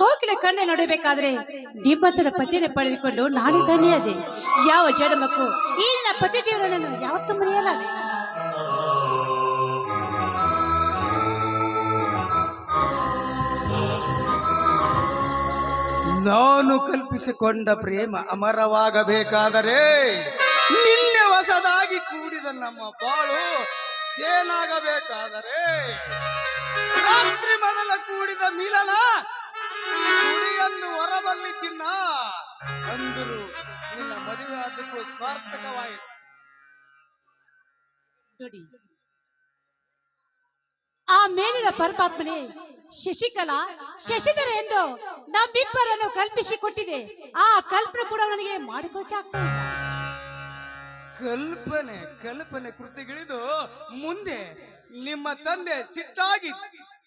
ಕೋಕಿಲ ಕಣ್ಣೆ ನೋಡಬೇಕಾದ್ರೆ ನಿಮ್ಮಂತರ ಪತಿಯನ್ನು ಪಡೆದುಕೊಂಡು ನಾನು ಧನ್ಯದೆ ಯಾವ ಜನ್ಮಕ್ಕೂ ಈ ನನ್ನ ಪತಿ ದೇವರನ್ನು ಯಾವತ್ತೂ ಮರೆಯಲಾರೆ ನಾನು ಕಲ್ಪಿಸಿಕೊಂಡ ಪ್ರೇಮ ಅಮರವಾಗಬೇಕಾದರೆ ನಿನ್ನೆ ಹೊಸದಾಗಿ ಕೂಡಿದ ನಮ್ಮ ಬಾಳು ಏನಾಗಬೇಕಾದರೆ ರಾತ್ರಿ ಮೊದಲ ಕೂಡಿದ ಮಿಲನ ಕುಡಿಯನ್ನು ಹೊರಬಲ್ಲಿ ತಿನ್ನ ಅಂದರು. ನಿನ್ನ ಮದುವೆ ಆದಕ್ಕೂ ಸಾರ್ಥಕವಾಯಿತು. ನೋಡಿ. ಆ ಮೇಲಿನ ಪರಮಾತ್ಮನೇ ಶಶಿಕಲಾ ಶಶಿಧರ ಎಂದು ನಮ್ಮಿಬ್ಬರನ್ನು ಕಲ್ಪಿಸಿಕೊಟ್ಟಿದೆ. ಆ ಕಲ್ಪನೆ ಕೂಡ ನನಗೆ ಮಾಡಿಕೊಳ್ಳಕ್ಕೆ ಆಗ್ತಾ ಕಲ್ಪನೆ ಕಲ್ಪನೆ ಕೃತಿಗಿಳಿದು ಮುಂದೆ ನಿಮ್ಮ ತಂದೆ ಸಿಟ್ಟಾಗಿ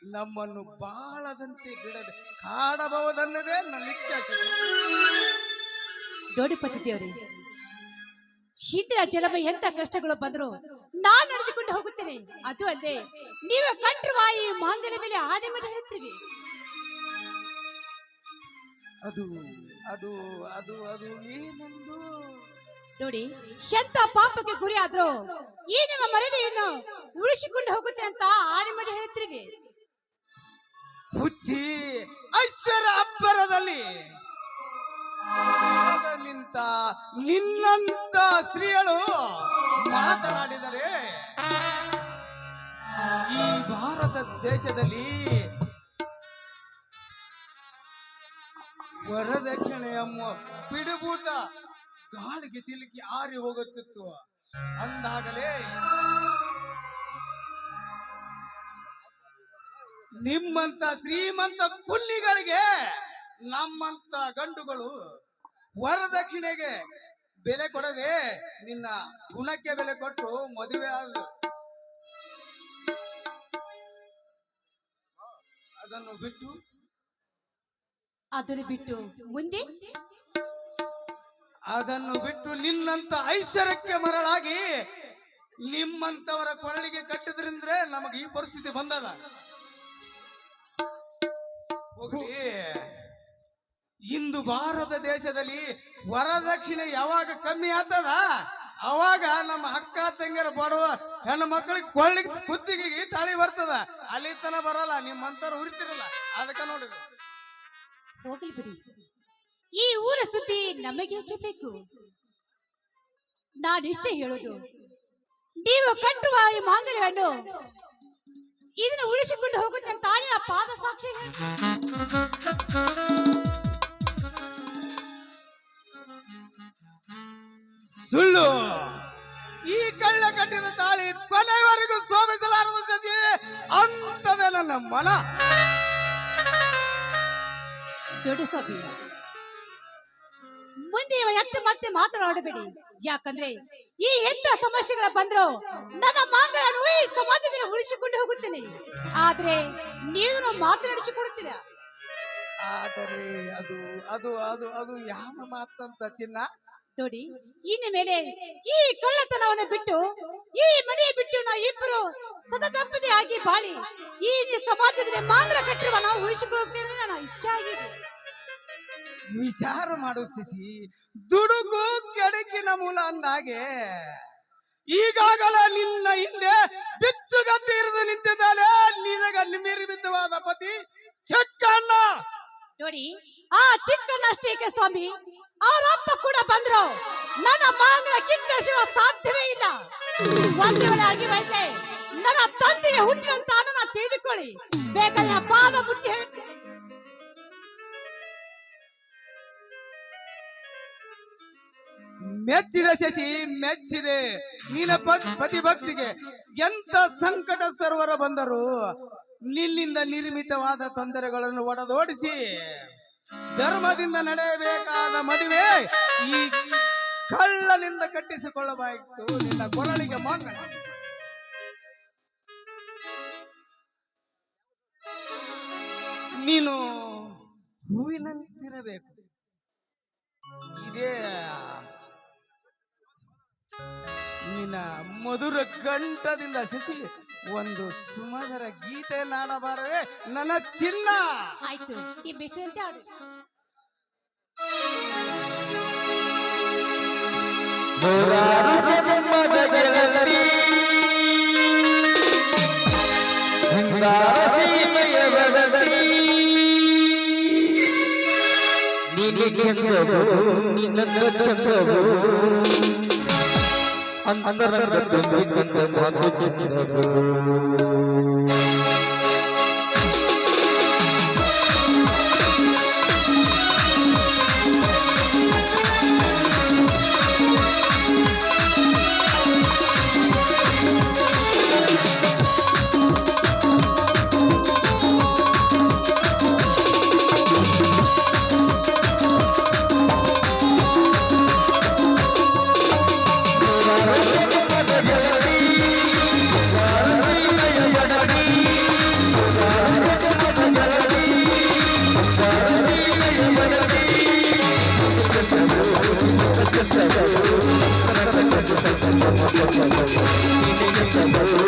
ನಮ್ಮನ್ನು ಬಾಳದಂತೆ ಬಿಡದೆ ಕಾಡಬಹುದನ್ನದೇ ನನ್ನ ಇಚ್ಛೆ ನೋಡಿ ಪತಿ ದೇವರೇ ಹಿಂದಿನ ಜಲಮ ಎಂತ ಕಷ್ಟಗಳು ಬಂದ್ರು ನಾನು ನಡೆದುಕೊಂಡು ಹೋಗುತ್ತೇನೆ. ಅದು ಅಲ್ಲದೆ ನೀವು ಕಟ್ಟಿರುವ ಈ ಮಾಂಗಲ್ಯ ಮೇಲೆ ಆಣೆ ಮಾಡಿ ಹೇಳ್ತೀವಿ ಅದು ಅದು ಅದು ಅದು ಏನೆಂದು? ನೋಡಿ ಶಂತ ಪಾಪಕ್ಕೆ ಗುರಿ ಆದ್ರೂ ಈ ನಿಮ್ಮ ಉಳಿಸಿಕೊಂಡು ಹೋಗುತ್ತೆ ಅಂತ ಆಣೆ ಮಾಡಿ ಹೇಳ್ತೀವಿ ಹುಚ್ಚಿ ಐಶ್ವರ್ಯ ಅಬ್ಬರದಲ್ಲಿ ನಿಂತ ನಿನ್ನಂತ ಸ್ತ್ರೀಯಳು ಮಾತನಾಡಿದರೆ, ಈ ಭಾರತ ದೇಶದಲ್ಲಿ ವರದಕ್ಷಿಣೆ ಎಂಬ ಪಿಡುಗೂಟ ಗಾಳಿಗೆ ಸಿಲುಕಿ ಆರಿ ಹೋಗುತ್ತಿತ್ತು. ಅಂದಾಗಲೇ ನಿಮ್ಮಂತ ಶ್ರೀಮಂತ ಕುಲ್ಲಿಗಳಿಗೆ ನಮ್ಮಂತ ಗಂಡುಗಳು ವರದಕ್ಷಿಣೆಗೆ ಬೆಲೆ ಕೊಡದೆ ನಿನ್ನ ಗುಣಕ್ಕೆ ಬೆಲೆ ಕೊಟ್ಟು ಮದುವೆ ಆದ್ರು. ಅದನ್ನು ಬಿಟ್ಟು ಅದನ್ನು ಬಿಟ್ಟು ಮುಂದೆ? ಅದನ್ನು ಬಿಟ್ಟು ನಿನ್ನಂತ ಐಶ್ವರ್ಯಕ್ಕೆ ಮರಳಾಗಿ ನಿಮ್ಮಂತವರ ಕೊರಳಿಗೆ ಕಟ್ಟಿದ್ರಿಂದ್ರೆ ನಮಗೆ ಈ ಪರಿಸ್ಥಿತಿ ಬಂದದ. ಹೋಗ್ಲಿ. ಇಂದು ಭಾರತ ದೇಶದಲ್ಲಿ ವರದಕ್ಷಿಣೆ ಯಾವಾಗ ಕಮ್ಮಿ ಆಗ್ತದ? ಅವಾಗ ನಮ್ಮ ಅಕ್ಕ ತಂಗಿಯರ ಬಡವ ಹೆಣ್ಣು ಮಕ್ಕಳಿಗೆ ಕೊಳ್ಳಿಗೆ ಕುತ್ತಿಗೆಗೆ ತಾಳಿ ಬರ್ತದ. ಅಲ್ಲಿ ತನ ಬರಲ್ಲ ನಿಮ್ಮಂತರ ಉರಿತಿರಲ್ಲ ಅದಕ್ಕೆ ನೋಡಿದ್ರು. ಹೋಗಲಿ ಬಿಡಿ. ಈ ಊರ ಸುದ್ದಿ ನಮಗೆ ಬೇಕು? ನಾನಿಷ್ಟೇ ಹೇಳೋದು. ನೀವು ಕಟ್ಟುವ ಈ ಮಾಂಗಲ್ಯವನ್ನು ಇದನ್ನು ಉಳಿಸಿಕೊಂಡು ಹೋಗುತ್ತೆ ತಾನೇ ಆ ಪಾದ ಸಾಕ್ಷಿ. ಸುಳ್ಳು. ಈ ಕಳ್ಳ ಕಟ್ಟಿದ ತಾಳಿ ಕೊನೆವರೆಗೂ ಸೋಮಿಸಲಾರದ ಸತಿ ಅಂತದೆ ನನ್ನ ಮನ. ದೊಡ್ಡ ಮುಂದೆ ಎತ್ತು ಮತ್ತೆ ಮಾತನಾಡಬೇಡಿ. ಯಾಕಂದ್ರೆ ಈ ಎಂತ ಸಮಸ್ಯೆಗಳ ಬಂದ್ರು ನನ್ನ ಮಾಂಗಲ್ಯನು ಸಮಾಜದಲ್ಲಿ ಉಳಿಸಿಕೊಂಡು ಹೋಗುತ್ತೇನೆ. ಆದ್ರೆ ನೀನು ಮಾತು ನಡೆಸಿಕೊಡುತ್ತೀರ? ಆದರೆ ಅದು ಅದು ಅದು ಅದು ಯಾವ ಮಾತಂತ ಚಿನ್ನ ನೋಡಿ ಇನ್ನು ಮೇಲೆ ಈ ಕಳ್ಳತನವನ್ನು ಬಿಟ್ಟು ಈ ಮನೆ ಬಿಟ್ಟು ನಾವು ಇಬ್ಬರು ಸತತಪ್ಪದೆ ಆಗಿ ಬಾಳಿ ಈ ಸಮಾಜದಲ್ಲಿ ಮಾತ್ರ ಕಟ್ಟಿರುವ ನಾವು ಉಳಿಸಿಕೊಳ್ಳುತ್ತೇವೆ ನನ್ನ ಇಚ್ಛೆ ಆಗಿದೆ. ವಿಚಾರ ಮಾಡು ಸಿಸಿ ದುಡುಕು ಕೆಡಕಿನ ಮೂಲ ಅಂದಾಗೆ ಈಗಾಗಲೇ ನಿನ್ನ ಹಿಂದೆ ಬಿಚ್ಚುಗತ್ತಿ ಇರಿದು ನಿಂತಿದ್ದಾನೆ ನೀನಗಲ್ಲಿ ಮೀರಿ ಬಿದ್ದವಾದ ಪತಿ ಚಿಕ್ಕಣ್ಣ. ನೋಡಿ ಆ ಚಿಕ್ಕನಷ್ಟೇಕೆ ಸ್ವಾಮಿ? ಅವರಪ್ಪ ಕೂಡ ಬಂದ್ರು. ನನ್ನ ಮಾಂಗಲ ಕಿತ್ತೇಶಿವ ಸಾಧ್ಯವೇ ಇಲ್ಲ. ಒಂದು ವೇಳೆ ಆಗಿವೈತೆ ನನ್ನ ತಂದೆಗೆ ಹುಟ್ಟಿದಂತ ನನ್ನ ತಿಳಿದುಕೊಳ್ಳಿ. ಬೇಕಾದ್ರೆ ಪಾದ ಮುಟ್ಟಿ ಹೇಳ್ತೀನಿ ಮೆಚ್ಚಿದ ಶಶಿ ಮೆಚ್ಚಿದೆ. ನಿನ್ನ ಪತಿ ಭಕ್ತಿಗೆ ಎಂತ ಸಂಕಟ ಸರ್ವರ ಬಂದರು ನಿನ್ನಿಂದ ನಿರ್ಮಿತವಾದ ತೊಂದರೆಗಳನ್ನು ಒಡೆದೋಡಿಸಿ. ಧರ್ಮದಿಂದ ನಡೆಯಬೇಕಾದ ಮದುವೆ ಈ ಕಳ್ಳನಿಂದ ಕಟ್ಟಿಸಿಕೊಳ್ಳಬಾಯಿತು. ನಿನ್ನ ಕೊರಳಿಗೆ ಮಂಗಳ ನೀನು ಹೂವಿನಂತಿರಬೇಕು. ಇದೇ ನಿನ್ನ ಮಧುರ ಕಂಠದಿಂದ ಸಸಿ ಒಂದು ಸುಮಧುರ ಗೀತೆ ನಾಡಬಾರದೆ ನನ್ನ ಚಿನ್ನ. ಆಯ್ತು ಈ ಬಿಸಿಲಂತೆ ಆಡು ನೂರಾರು ಜನ್ಮದ ಗೆಳತಿ ಹಿಂಗಾರ ಸೀಮೆಯ ಬಡತಿ ನೀನು ಚಂದವು ನಿನ್ನ ಚಂದವು. ಅಂತರಂಗ ತುಂಬಿಕೊಂಡ ಮಾತು ಚಂದವು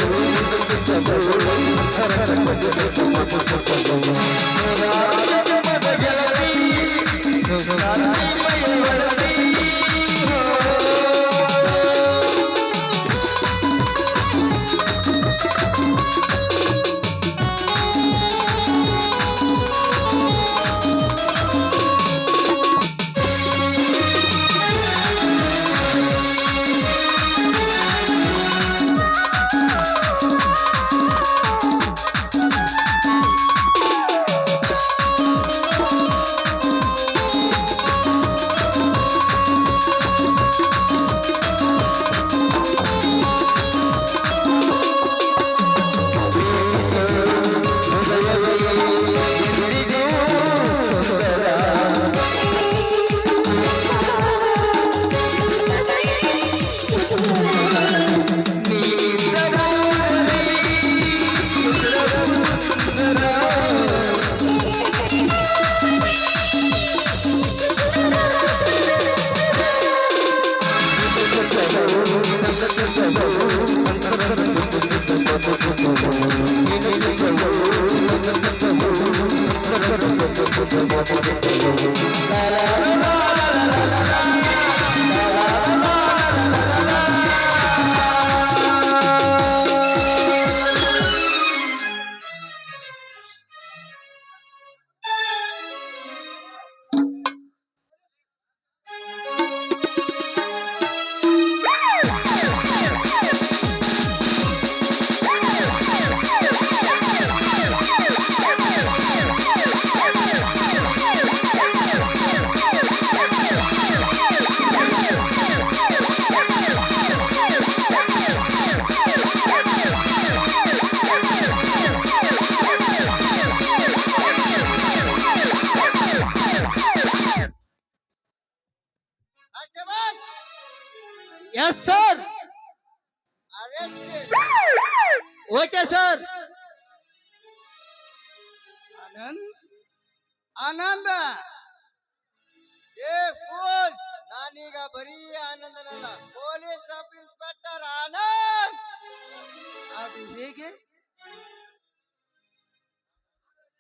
ಬರೀ ಆನಂದನಲ್ಲ. Police sub inspector Anand! ಅದು ಹೇಗೆ?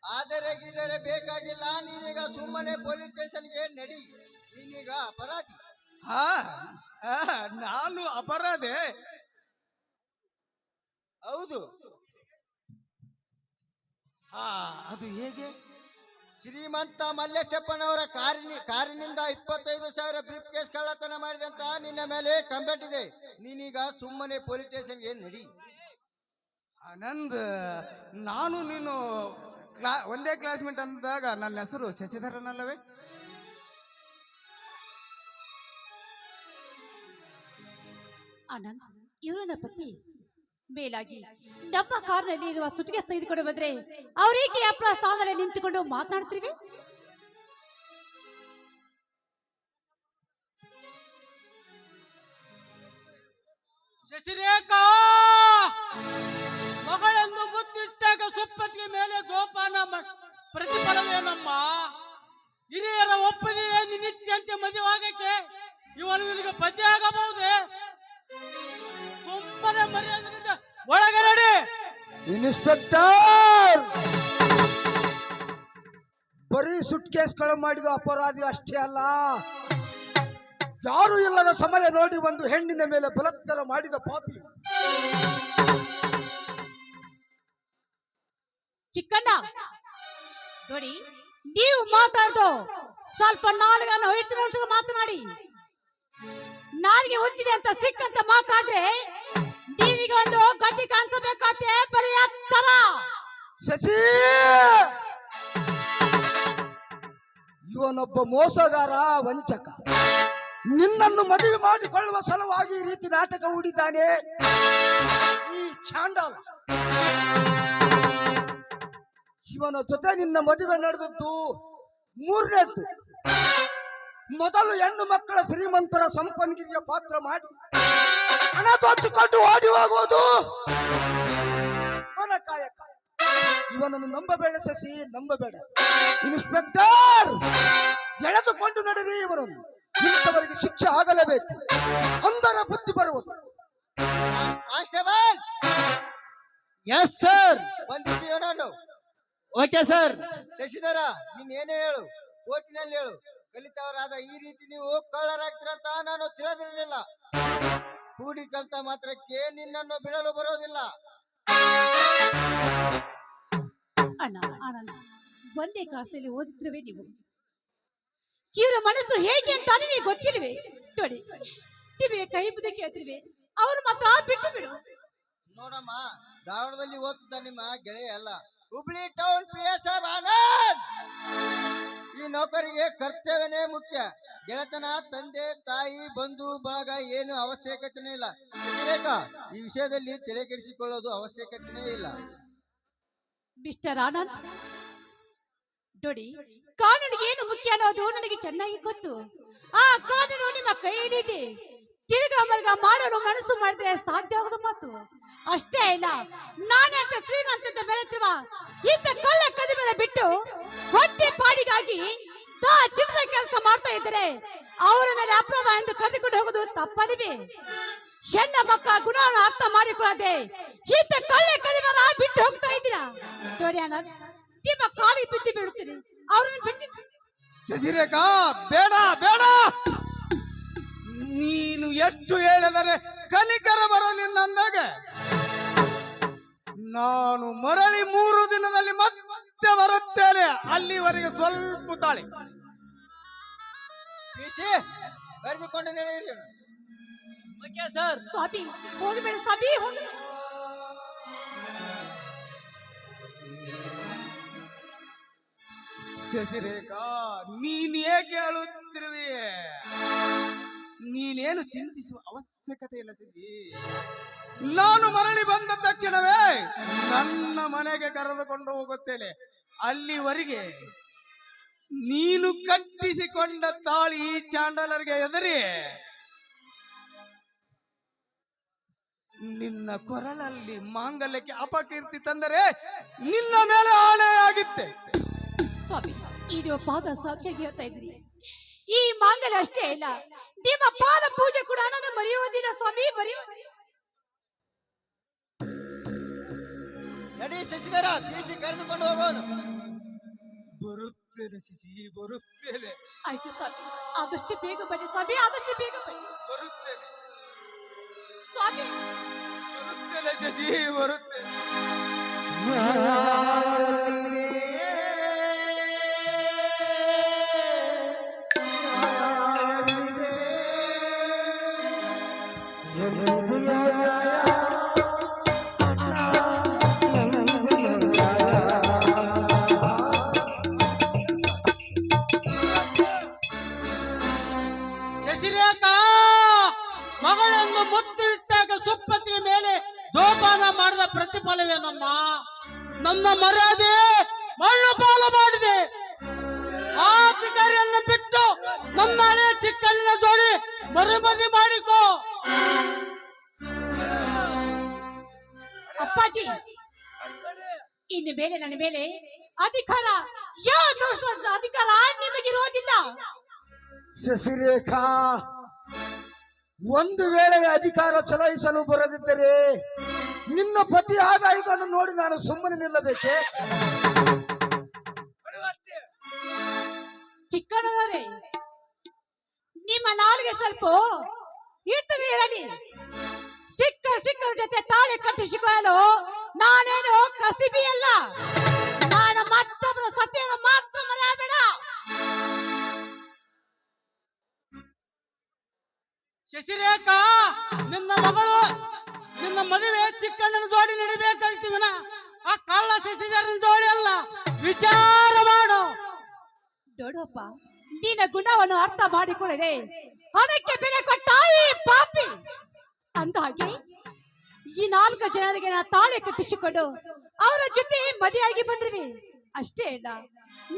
ಆದರೆ ಗಿದರೆ ಬೇಕಾಗಿಲ್ಲ. ನೀನೀಗ ಸುಮ್ಮನೆ ಪೊಲೀಸ್ ಸ್ಟೇಷನ್ಗೆ ನಡಿ. ನೀನೀಗ ಅಪರಾಧಿ. ಹಾ ನಾನು ಅಪರಾಧೆ. ಹೌದು. ಹಾ ಅದು ಹೇಗೆ? ಶ್ರೀಮಂತ ಮಲ್ಲೇಶಪ್ಪನವರ ಕಾರಿನ ಕಾರಿನಿಂದ ಇಪ್ಪತ್ತೈದು ಸಾವಿರ ಬ್ರೀಫ್ ಕೇಸ್ ಕಳ್ಳತನ ಅಂತ ನಿನ್ನ ಮೇಲೆ ಕಂಪ್ಲೇಂಟ್ ಇದೆ. ನೀನೀಗ ಸುಮ್ಮನೆ ಪೊಲೀಸ್ ಸ್ಟೇಷನ್ಗೆ ನಡಿ. ಆನಂದ್ ನಾನು ನೀನು ಕ್ಲಾ ಒಂದೇ ಕ್ಲಾಸ್ಮೇಟ್ ಅಂದಾಗ ನನ್ನ ಹೆಸರು ಶಶಿಧರನಲ್ಲವೇ? ಆನಂದ್ ಇವರು ನನ್ನ ಪತಿ. ಮೇಲಾಗಿ. ನಮ್ಮ ಕಾರ್ನಲ್ಲಿ ಇರುವ ಸುಟಿಗೆ ತೆಗೆದುಕೊಂಡು ಬಂದ್ರೆ ಅವರಿಗೆ ಅಪ್ಪ ಸ್ಥಾನದಲ್ಲಿ ನಿಂತುಕೊಂಡು ಮಾತನಾಡ್ತೀವಿ ಶಶಿರೇಖಾ! ಮಗಳೆಂದು ಮುತ್ತಿಟ್ಟಾಗ ಸುಪ್ಪತ್ತಿಗೆ ಮೇಲೆ ಗೋಪಾನ ಪ್ರತಿಫಲವೇನಮ್ಮ ಹಿರಿಯರ ಒಪ್ಪದೆಯೇ ಮದುವೆ ಮದುವಾಗಕ್ಕೆ ಇವನು ನಿನಗೆ ಪತಿ ಆಗಬಹುದೇ? ಇನ್ಸ್ಪೆಕ್ಟರ್! ಬರೀ ಸುಟ್ ಕೇಸ್ಗಳು ಮಾಡಿದ ಅಪರಾಧಿ ಅಷ್ಟೇ ಅಲ್ಲ. ಯಾರು ಇಲ್ಲದ ಸಮಯ ನೋಡಿ ಒಂದು ಹೆಣ್ಣಿನ ಮೇಲೆ ಬಲತ್ಕಾರ ಮಾಡಿದ ಪಾಪಿ. ಚಿಕ್ಕಣ್ಣ, ನೋಡಿ, ನೀವು ಮಾತಾಡ್ದು. ಸ್ವಲ್ಪ ಹೊಯ್ತು ಮಾತನಾಡಿ. ನಾಲ್ಗೆ ಹೊತ್ತಿದೆ ಅಂತ ಸಿಕ್ಕಂತ ಮಾತಾಡ್ರೆ ನೀವೀಗ ಒಂದು ಗತಿ ಕಾಣಿಸಬೇಕಾತೆ ಶಶಿ! ಇವನೊಬ್ಬ ಮೋಸಗಾರ ವಂಚಕ. ನಿನ್ನನ್ನು ಮದುವೆ ಮಾಡಿಕೊಳ್ಳುವ ಸಲುವಾಗಿ ಈ ರೀತಿ ನಾಟಕ ಹೂಡಿದ್ದಾನೆ. ಈ ಚಾಂಡಾಲ. ಇವನ ಜೊತೆ ನಿನ್ನ ಮದುವೆ ನಡೆದದ್ದು ಮೂರನೇದ್ದು. ಮೊದಲು ಹೆಣ್ಣು ಮಕ್ಕಳ ಶ್ರೀಮಂತರ ಸಂಪನ್ಗಿರಿಯ ಪಾತ್ರ ಮಾಡಿ ಹಣ ತೋಚಿಕೊಂಡು ಓಡಿ ಹೋಗುವುದು. ಕಾಯಕ ಇವನನ್ನು ನಂಬಬೇಡ ಸಸಿ ನಂಬಬೇಡ. ಇನ್ಸ್ಪೆಕ್ಟರ್ ಎಳೆದುಕೊಂಡು ನಡೆದಿ ಇವರನ್ನು ಇಂಥವರಿಗೆ ಶಿಕ್ಷೆ ಆಗಲೇಬೇಕು. ಅಂದರ ಬುದ್ಧಿ ಬರುವುದು. ಕಾನ್ಸ್ಟೇಬಲ್ ಎಸ್ ಸರ್ ಬಂದಿದ್ದೀವ ನಾನು ಓಕೆ ಸರ್ ಶಶಿಧರ ನೀನ್ ಏನೇ ಹೇಳು? ಕೋರ್ಟಿನಲ್ಲಿ ಹೇಳು. ಕಲಿತವರಾದ ಈ ರೀತಿ ನೀವು ಕಳ್ಳರಾಗ್ತೀರಂತ ನಾನು ತಿಳಿದಿರಲಿಲ್ಲ. ಕೂಡಿ ಕಲ್ತ ಮಾತ್ರಕ್ಕೆ ನಿನ್ನನ್ನು ಬಿಡಲು ಬರೋದಿಲ್ಲ ಅಣ್ಣ. ಆನಂದ ಒಂದೇ ಕ್ಲಾಸ್ನಲ್ಲಿ ಓದಿದ್ರವೇ ನೀವು. ಇವರ ಮನಸ್ಸು ಹೇಗೆ ಅಂತ ನಿಮಗೆ ಗೊತ್ತಿಲ್ವೇ. ನೋಡಿ ನಿಮಗೆ ಕೈ ಮುದ್ದೆ ಕೇಳ್ತಿರ್ವೆ. ಅವ್ರು ಮಾತ್ರ ಬಿಟ್ಟು ಬಿಡು. ನೋಡಮ್ಮ ಧಾರವಾಡದಲ್ಲಿ ಓದ್ತಿದ್ದ ನಿಮ್ಮ ಗೆಳೆಯ ಅಲ್ಲ Hubli town P S Anand. ಈ ನೌಕರಿಗೆ ಕರ್ತವ್ಯನೇ ಮುಖ್ಯ. ಗೆಳೆತನ ತಂದೆ ತಾಯಿ ಬಂಧು ಬಳಗ ಏನು ಅವಶ್ಯಕತೆನೇ ಇಲ್ಲ. ಈ ವಿಷಯದಲ್ಲಿ ತಲೆ ಕೆಡಿಸಿಕೊಳ್ಳೋದು ಅವಶ್ಯಕತೆನೇ ಇಲ್ಲ. ಮಿಸ್ಟರ್ ಆನಂದ್. ನೋಡಿ, ಕಾನೂನಿಗೆ ಏನು ಮುಖ್ಯ ಅನ್ನೋದು ನನಗೆ ಚೆನ್ನಾಗಿ ಗೊತ್ತು. ಆ ಕಾನೂನು ನಿಮ್ಮ ಕೈಯಲ್ಲಿದೆ. ತಿರುಗಾ ಮರ್ಗ ಮಾಡಲು ಮನಸ್ಸು ಮಾಡಿದ್ರೆ ಸಾಧ್ಯ ಆಗದ ಮಾತು. ಅಷ್ಟೇ ಇಲ್ಲ ನಾನಂತ ಶ್ರೀಮಂತ ಬೆರೆತಿರುವ ಇಂಥ ಕಳ್ಳ ಮೇಲೆ ಬಿಟ್ಟು ಹೊಟ್ಟೆ ಪಾಡಿಗಾಗಿ ತಾ ಚಿನ್ನದ ಕೆಲಸ ಮಾಡ್ತಾ ಇದ್ದಾರೆ ಅವರ ಮೇಲೆ ಅಪರಾಧ ಎಂದು ಕರೆದುಕೊಂಡು ಹೋಗೋದು ತಪ್ಪಲಿವೆ. ಹೆಣ್ಣ ಮಕ್ಕಳ ಗುಣವನ್ನು ಅರ್ಥ ಮಾಡಿಕೊಳ್ಳದೆ ಈತ ಕಳ್ಳೆ ಕಲಿವರ ಬಿಟ್ಟು ಹೋಗ್ತಾ ಇದ್ದೀರಾ? ನೋಡಿ ಅಣ್ಣ ನಿಮ್ಮ ಕಾಲಿಗೆ ಬಿದ್ದು ಬಿಡುತ್ತೀರಿ ಅವ್ರನ್ನ ಬಿಟ್ಟು ಶಶಿರೇಖಾ ಬೇಡ ಬೇಡ! ನೀನು ಎಷ್ಟು ಹೇಳಿದರೆ ಕನಿಕರ ಬರಲಿಲ್ಲ ಅಂದಾಗ. ನಾನು ಮರಳಿ ಮೂರು ದಿನದಲ್ಲಿ ಮತ್ತೆ ಬರುತ್ತೇನೆ. ಅಲ್ಲಿವರೆಗೆ ಸ್ವಲ್ಪ ತಾಳಿ. ಬರೆದುಕೊಂಡು ನಡೆಯಿರಿ ಓಕೆ ಸರ್. ಸ್ವಾಮಿ ಹೋಗಬೇಡ ಸ್ವಾಮಿ ಹೋಗಿ ಶಶಿರೇಖಾ ನೀನೇ ಕೇಳುತ್ತಿರುವೆ ನೀನೇನು ಚಿಂತಿಸುವ ಅವಶ್ಯಕತೆ ಇಲ್ಲ ಶಶಿ. ನಾನು ಮರಳಿ ಬಂದ ತಕ್ಷಣವೇ ನನ್ನ ಮನೆಗೆ ಕರೆದುಕೊಂಡು ಹೋಗುತ್ತೇನೆ. ಅಲ್ಲಿವರೆಗೆ ನೀನು ಕಟ್ಟಿಸಿಕೊಂಡ ತಾಳಿ ಈ ಚಾಂಡಲರಿಗೆ ಎದರಿ ನಿನ್ನ ಕೊರಳಲ್ಲಿ ಮಾಂಗಲ್ಯಕ್ಕೆ ಅಪಕೀರ್ತಿ ತಂದರೆ ನಿನ್ನ ಮೇಲೆ ಆಣೆಯಾಗಿತ್ತೆ ಸ್ವಾಮಿ ಇದು ಪಾದ ಸಾಕ್ಷಿಯಾಗಿ ಹೇಳ್ತಾ ಇದ್ರಿ ಈ ಮಾಂಗಲ್ಯ ಅಷ್ಟೇ ಇಲ್ಲ. ನಿಮ್ಮ ಪಾದ ಪೂಜೆ ಕೂಡ ನಾನು ಮರೆಯುವುದಿಲ್ಲ ಸ್ವಾಮಿ ಮರೆಯುವುದಿಲ್ಲ ನಡಿ ಶಶಿಧರ ಪಿಸಿ ಕರೆದುಕೊಂಡು ಹೋಗೋನು ಬರುತ್ತೇನೆ ಶಶಿ ಬರುತ್ತೇನೆ. ಆಯ್ತು ಸ್ವಾಮಿ ಆದಷ್ಟು ಬೇಗ ಬನ್ನಿ ಸ್ವಾಮಿ ಆದಷ್ಟು ಬೇಗ ಬನ್ನಿ. ಬರುತ್ತೇನೆ. ಸ್ವಾಮಿ. ಬರುತ್ತೇನೆ ಶಶಿ ಬರುತ್ತೇನೆ. ಅಪ್ಪಾಜಿ. ಇನ್ನು ಮೇಲೆ ನನ್ನ ಮೇಲೆ ಅಧಿಕಾರ. ಯಾವ ತೋರಿಸುವಂತ ಅಧಿಕಾರ ನಿಮಗಿರುವುದಿಲ್ಲ ಶಶಿರೇಖಾ ಒಂದು ವೇಳೆ ಅಧಿಕಾರ ಚಲಾಯಿಸಲು ಬರದಿದ್ದರೆ ನಿನ್ನ ಪತಿ ಇದನ್ನು ನೋಡಿ ನಾನು ಸುಮ್ಮನೆ ನಿಲ್ಲಬೇಕೆ? ಚಿಕ್ಕನವರೇ ನಿಮ್ಮ ನಾಲ್ಗೆ ಸ್ವಲ್ಪ ಇರ್ತದೆ ಇರಲಿ. ಸಿಕ್ಕ ಸಿಕ್ಕರ ಜೊತೆ ತಾಳಿ ಕಟ್ಟಿಸಿಕೊಳ್ಳಲು ನಾನೇನು ಕಸಿಬಿ ಅಲ್ಲ. ನಾನು ಮತ್ತೊಬ್ಬರ ಸತ್ಯನ ಮಾತ್ರ ಮರೆಯಬೇಡ. ಶಶಿರೇಖಾ ನಿನ್ನ ಮಗಳು ನಿನ್ನ ಮದುವೆ ಚಿಕ್ಕಣ್ಣನ ಜೋಡಿ ನಡಿಬೇಕಂತೀವನ? ಆ ಕಳ್ಳ ಶಶಿಧರನ ಜೋಡಿ ಅಲ್ಲ ವಿಚಾರ ಮಾಡು. ದೊಡ್ಡಪ್ಪ ನಿನ್ನ ಗುಣವನ್ನು ಅರ್ಥ ಮಾಡಿಕೊಳ್ಳದೆ ಅದಕ್ಕೆ ಬೆಲೆ ಕೊಟ್ಟ ಈ ಪಾಪಿ. ಅಂದಹಾಗೆ ಈ ನಾಲ್ಕು ಜನರಿಗೆ ನಾ ತಾಳೆ ಕಟ್ಟಿಸಿಕೊಂಡು ಅವರ ಜೊತೆ ಮದುವೆಯಾಗಿ ಬಂದ್ರಿ ಅಷ್ಟೇ ಇಲ್ಲ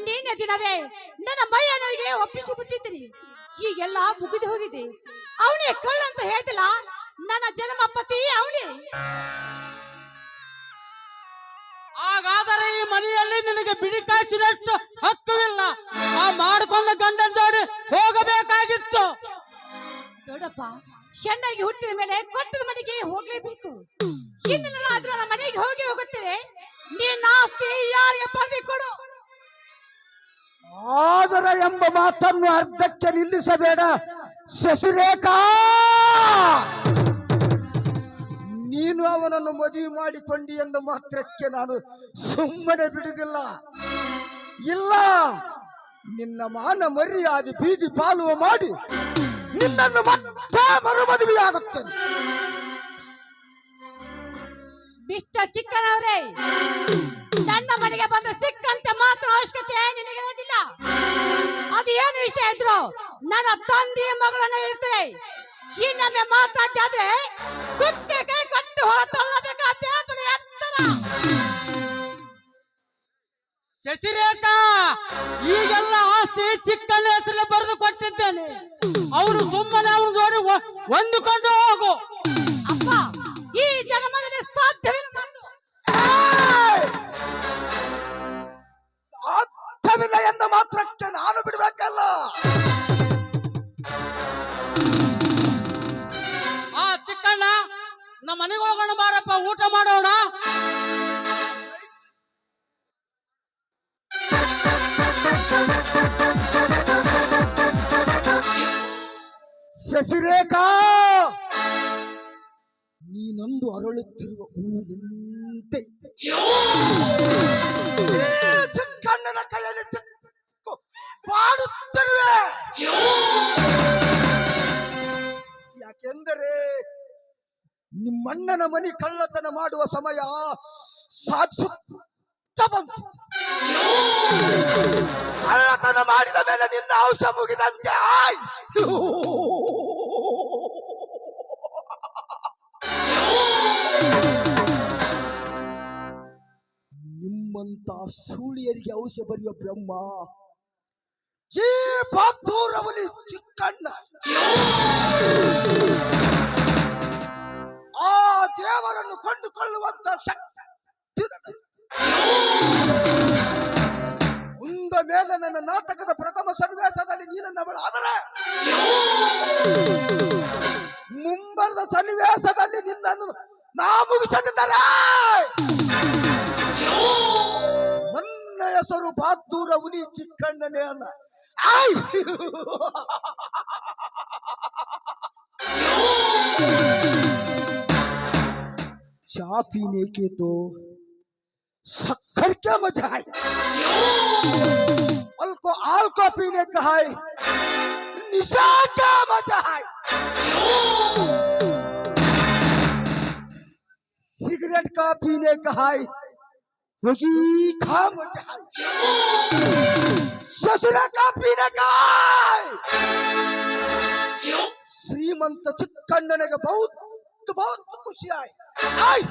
ನಿನ್ನೆ ದಿನವೇ ನನ್ನ ಮೈಯ ನನಗೆ ಒಪ್ಪಿಸಿ ಬಿಟ್ಟಿದ್ರಿ. ಹೀಗೆಲ್ಲ ಮುಗಿದು ಹೋಗಿದೆ. ಅವನೇ ಕಳ್ಳ ಅಂತ ಹೇಳ್ತಿಲ್ಲ ನನ್ನ ಜನ್ಮ ಪತಿ ಅವನೇ. ಹಾಗಾದರೆ ಈ ಮನೆಯಲ್ಲಿ ನಿನಗೆ ಬಿಡಿ ಕಾಯಿಸಿದಷ್ಟು ಹಕ್ಕುವಿಲ್ಲ. ಆ ಮಾಡಿಕೊಂಡ ಗಂಡನ ಜೋಡಿ ಹೋಗಬೇಕಾಗಿತ್ತು. ನೋಡಪ್ಪ ಚೆನ್ನಾಗಿ ಹುಟ್ಟಿದ ಮೇಲೆ ಕೊಟ್ಟದ ಮನೆಗೆ ಹೋಗಲೇಬೇಕು. ಹಿಂದಿನಾದ್ರೂ ನಮ್ಮ ಮನೆಗೆ ಹೋಗಿ ಹೋಗುತ್ತೇನೆ ನೀನ್ ಆಸ್ತಿ ಯಾರಿಗೆ ಬರ್ದಿ ಕೊಡು. ಆದರ ಎಂಬ ಮಾತನ್ನು ಅರ್ಧಕ್ಕೆ ನಿಲ್ಲಿಸಬೇಡ. ಶಶಿರೇಖಾ! ನೀನು ಅವನನ್ನು ಮದುವೆ ಮಾಡಿಕೊಂಡಿ ಎಂದು ಮಾತ್ರಕ್ಕೆ ನಾನು ಸುಮ್ಮನೆ ಬಿಡುವುದಿಲ್ಲ. ಇಲ್ಲ, ನಿನ್ನ ಮಾನ ಮರ್ಯಾದೆ ಬೀದಿ ಪಾಲುವ ಮಾಡಿ. ನಿನ್ನನ್ನು ಮತ್ತೆ ಮರು ಬಿಷ್ಟ ಚಿಕ್ಕನವರೇ ನನ್ನ ಮನೆಗೆ ಬಂದು ಸಿಕ್ಕಂತೆ ಮಾತ್ರ ಅವಶ್ಯಕತೆ ನಿನಗಿರೋದಿಲ್ಲ ಅದು ಏನು ವಿಷಯ ಇದ್ರು? ನನ್ನ ತಂದೆಯ ಮಗಳನ್ನ ಇರ್ತದೆ ಇನ್ನೊಮ್ಮೆ ಮಾತಾಡ್ತಾದ್ರೆ ಕುತ್ತಿಗೆ ಕಟ್ಟು ಹೊರ ಶಶಿರೇಖಾ ಈಗೆಲ್ಲ ಆಸ್ತಿ ಚಿಕ್ಕಣ್ಣ ಹೆಸರಲ್ಲಿ ಬರೆದು ಕೊಟ್ಟಿದ್ದೇನೆ. ಅವನು ಸುಮ್ಮನೆ ಅವನ ಜೋಡಿ ಹೊಂದಿಕೊಂಡು ಹೋಗು. ಅಪ್ಪ ಈ ಜನ್ಮದಲ್ಲಿ ಸಾಧ್ಯವಿಲ್ಲ! ಸಾಧ್ಯವಿಲ್ಲ ಎಂದ ಮಾತ್ರಕ್ಕೆ ನಾನು ಬಿಡಬೇಕಲ್ಲ. ಆ ಚಿಕ್ಕಣ್ಣ ನಮ್ಮ ಮನೆಗೆ ಹೋಗೋಣ ಬಾರಪ್ಪ ಊಟ ಮಾಡೋಣ. ಶಶಿರೇಖಾ ನೀನೊಂದು ಅರಳುತ್ತಿರುವ ಹೂವಿನಂತೆ. ಚಿಕ್ಕಣ್ಣನ ಕೈಯಲ್ಲಿ ಪಾಡುತ್ತಿರುವೆ. ಯಾಕೆಂದರೆ ನಿಮ್ಮಣ್ಣನ ಮನಿ ಕಳ್ಳತನ ಮಾಡುವ ಸಮಯ ಸಾಧಿಸುತ್ತ ಬಂತು ಕಳ್ಳತನ ಮಾಡಿದ ಮೇಲೆ ನಿನ್ನ ಅಂಶ ಮುಗಿದಂತೆ ಆಯ್. ನಿಮ್ಮಂತ ಸೂಳಿಯರಿಗೆ ಔಷಧ ಬರೆಯುವ ಬ್ರಹ್ಮ. ಈ ಬಾದ್ದೂರವಲಿ ಚಿಕ್ಕಣ್ಣ. ಆ ದೇವರನ್ನು ಕೊಂಡುಕೊಳ್ಳುವಂತ ಶಕ್ತಿ. ಮುಂದ ಮೇಲೆ ನನ್ನ ನಾಟಕದ ಪ್ರಥಮ ಸನ್ನಿವೇಶದಲ್ಲಿ ನೀ ನನ್ನವಳು ಆದರೆ ಮುಂಬರದ ಸನ್ನಿವೇಶದಲ್ಲಿ ನಿನ್ನನ್ನು ನಾ ಮುಗಿಸದಿದ್ದಾರೆ ನನ್ನ ಹೆಸರು ಬಾದ್ದೂರ ಹುಲಿ ಚಿಕ್ಕಣ್ಣನೇ ಅಲ್ಲ. ಆಯ್! ಶಾಪಿನೇಕೆ ತೋ? शक्कर क्या मज़ा है अल्कोहल को पीने का है निशा क्या मज़ा है सिगरेट का पीने का है होगी खा मज़ा है ससुरा का पीने का है श्रीमंत चिक्कंडने का बहुत तो बहुत खुशी आई आई